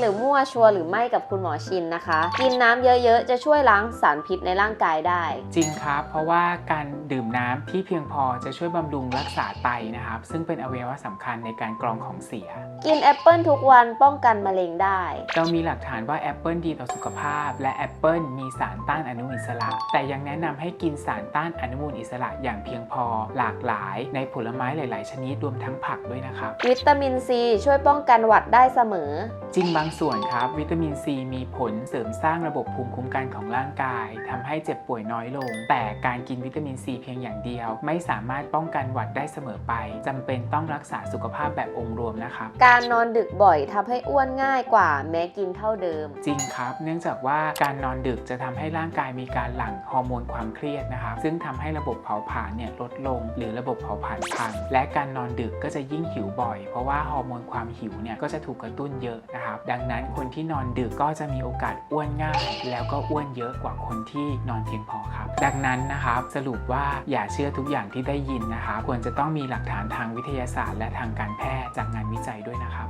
หรือ มั่วชัวร์หรือไม่กับคุณหมอชินนะคะ กินน้ำเยอะๆ จะช่วยล้างสารพิษในร่างกายได้ จริงครับ เพราะว่าการดื่มน้ำที่เพียงพอจะช่วยบำรุงรักษาไตนะครับ ซึ่งเป็นอวัยวะสำคัญในการกรองของเสีย กินแอปเปิลทุกวันป้องกันมะเร็งได้ เรามีหลักฐานว่าแอปเปิลดีต่อสุขภาพ และแอปเปิลมีสารต้านอนุมูลอิสระ แต่ยังแนะนำให้กินสารต้านอนุมูลอิสระอย่างเพียงพอหลากหลายในผลไม้หลาย ๆ ชนิดรวมทั้งผักด้วยนะครับ วิตามินซีช่วยป้องกันหวัดได้เสมอ จริงบางส่วนครับ วิตามินซีมีผลเสริมสร้างระบบภูมิคุ้มกันของร่างกายทำให้เจ็บป่วยน้อยลง แต่การกินวิตามินซีเพียงอย่างเดียว ไม่สามารถป้องกันหวัดได้เสมอไปจำเป็นต้องรักษาสุขภาพแบบองค์รวมนะครับการนอนดึกบ่อยทำให้อ้วนง่ายกว่าแม้กินเท่าเดิม จริงครับ เนื่องจากว่าการนอนดึกจะทำให้ร่างกายมีการหลั่งฮอร์โมนความเครียดนะครับซึ่งทำให้ระบบเผาผลาญเนี่ยลดลง หรือระบบเผาผลาญพังและการนอนดึกก็จะยิ่งหิวบ่อย เพราะว่าฮอร์โมนความหิวเนี่ยก็จะถูกกระตุ้นเยอะนะครับดังนั้นคนที่นอนดึกก็จะมีโอกาสอ้วนง่าย แล้วก็อ้วนเยอะกว่าคนที่นอนเพียงพอครับ ดังนั้นนะครับสรุปว่าอย่าเชื่อทุกอย่างที่ได้ยินนะคะควรจะต้องมีหลักฐานทางวิทยาศาสตร์และทางการแพทย์จากงานวิจัยด้วยนะครับ